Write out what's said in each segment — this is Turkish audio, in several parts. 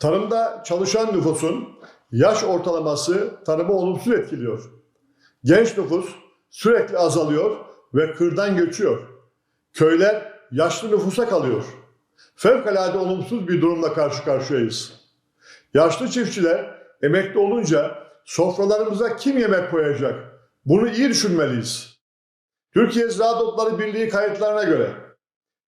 Tarımda çalışan nüfusun yaş ortalaması tarımı olumsuz etkiliyor. Genç nüfus sürekli azalıyor ve kırdan göçüyor. Köyler yaşlı nüfusa kalıyor. Fevkalade olumsuz bir durumla karşı karşıyayız. Yaşlı çiftçiler emekli olunca sofralarımıza kim yemek koyacak? Bunu iyi düşünmeliyiz. Türkiye Ziraat Otları Birliği kayıtlarına göre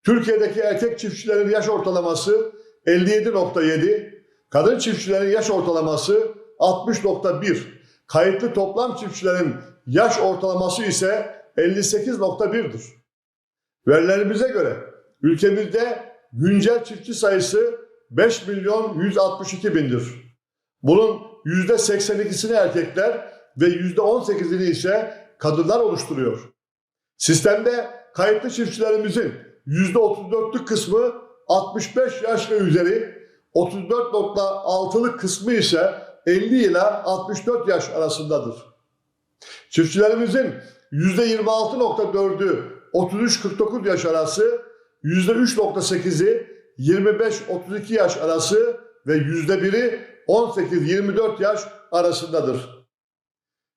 Türkiye'deki erkek çiftçilerin yaş ortalaması 57.7, kadın çiftçilerin yaş ortalaması 60.1, kayıtlı toplam çiftçilerin yaş ortalaması ise 58.1'dir. Verilerimize göre ülkemizde güncel çiftçi sayısı 5 milyon 162 bindir. Bunun %82'sini erkekler ve %18'ini ise kadınlar oluşturuyor. Sistemde kayıtlı çiftçilerimizin %34'lük kısmı 65 yaş ve üzeri, 34.6'lık kısmı ise 50 ile 64 yaş arasındadır. Çiftçilerimizin %26.4'ü 33-49 yaş arası, %3.8'i 25-32 yaş arası ve %1'i 18-24 yaş arasındadır.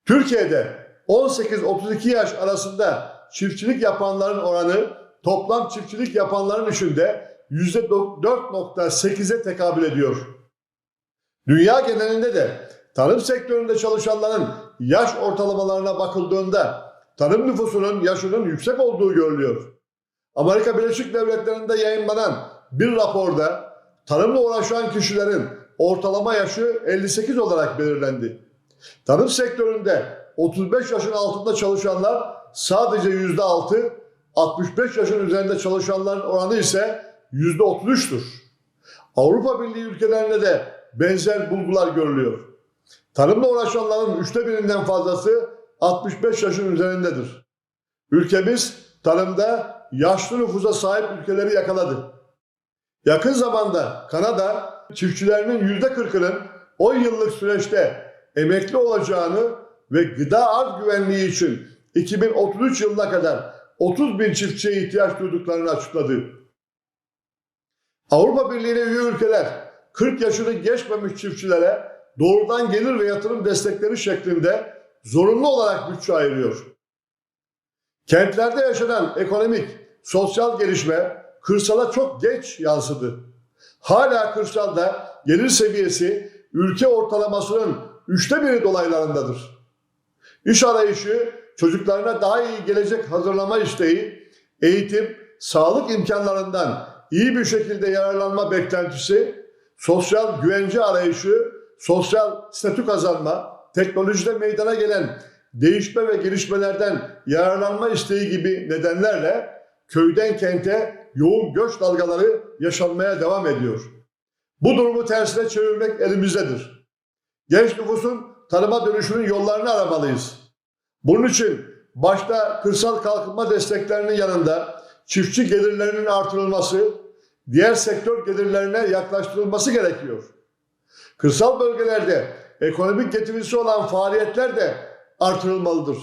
Türkiye'de 18-32 yaş arasında çiftçilik yapanların oranı toplam çiftçilik yapanların içinde %4.8'e tekabül ediyor. Dünya genelinde de tarım sektöründe çalışanların yaş ortalamalarına bakıldığında tarım nüfusunun yaşının yüksek olduğu görülüyor. Amerika Birleşik Devletleri'nde yayınlanan bir raporda tarımla uğraşan kişilerin ortalama yaşı 58 olarak belirlendi. Tarım sektöründe 35 yaşın altında çalışanlar sadece %6, 65 yaşın üzerinde çalışanların oranı ise %33'tür. Avrupa Birliği ülkelerinde de benzer bulgular görülüyor. Tarımla uğraşanların üçte birinden fazlası 65 yaşın üzerindedir. Ülkemiz tarımda yaşlı nüfusa sahip ülkeleri yakaladı. Yakın zamanda Kanada çiftçilerinin yüzde 40'ının 10 yıllık süreçte emekli olacağını ve gıda arz güvenliği için 2033 yılına kadar 30 bin çiftçiye ihtiyaç duyduklarını açıkladı. Avrupa Birliği'ne üye ülkeler 40 yaşını geçmemiş çiftçilere doğrudan gelir ve yatırım destekleri şeklinde zorunlu olarak bütçe ayırıyor. Kentlerde yaşanan ekonomik, sosyal gelişme kırsala çok geç yansıdı. Hala kırsalda gelir seviyesi ülke ortalamasının üçte biri dolaylarındadır. İş arayışı, çocuklarına daha iyi gelecek hazırlama isteği, eğitim, sağlık imkanlarından iyi bir şekilde yararlanma beklentisi, sosyal güvence arayışı, sosyal statü kazanma, teknolojide meydana gelen değişme ve gelişmelerden yararlanma isteği gibi nedenlerle köyden kente yoğun göç dalgaları yaşanmaya devam ediyor. Bu durumu tersine çevirmek elimizdedir. Genç nüfusun tarıma dönüşünün yollarını aramalıyız. Bunun için başta kırsal kalkınma desteklerinin yanında çiftçi gelirlerinin artırılması, diğer sektör gelirlerine yaklaştırılması gerekiyor. Kırsal bölgelerde ekonomik getirisi olan faaliyetler de artırılmalıdır.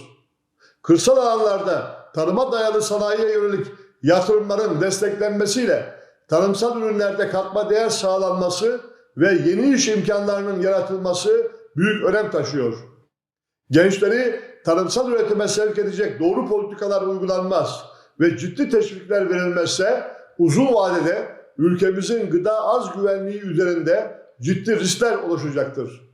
Kırsal alanlarda tarıma dayalı sanayiye yönelik yatırımların desteklenmesiyle tarımsal ürünlerde katma değer sağlanması ve yeni iş imkanlarının yaratılması büyük önem taşıyor. Gençleri tarımsal üretime sevk edecek doğru politikalar uygulanmaz ve ciddi teşvikler verilmezse uzun vadede ülkemizin gıda az güvenliği üzerinde ciddi riskler oluşacaktır.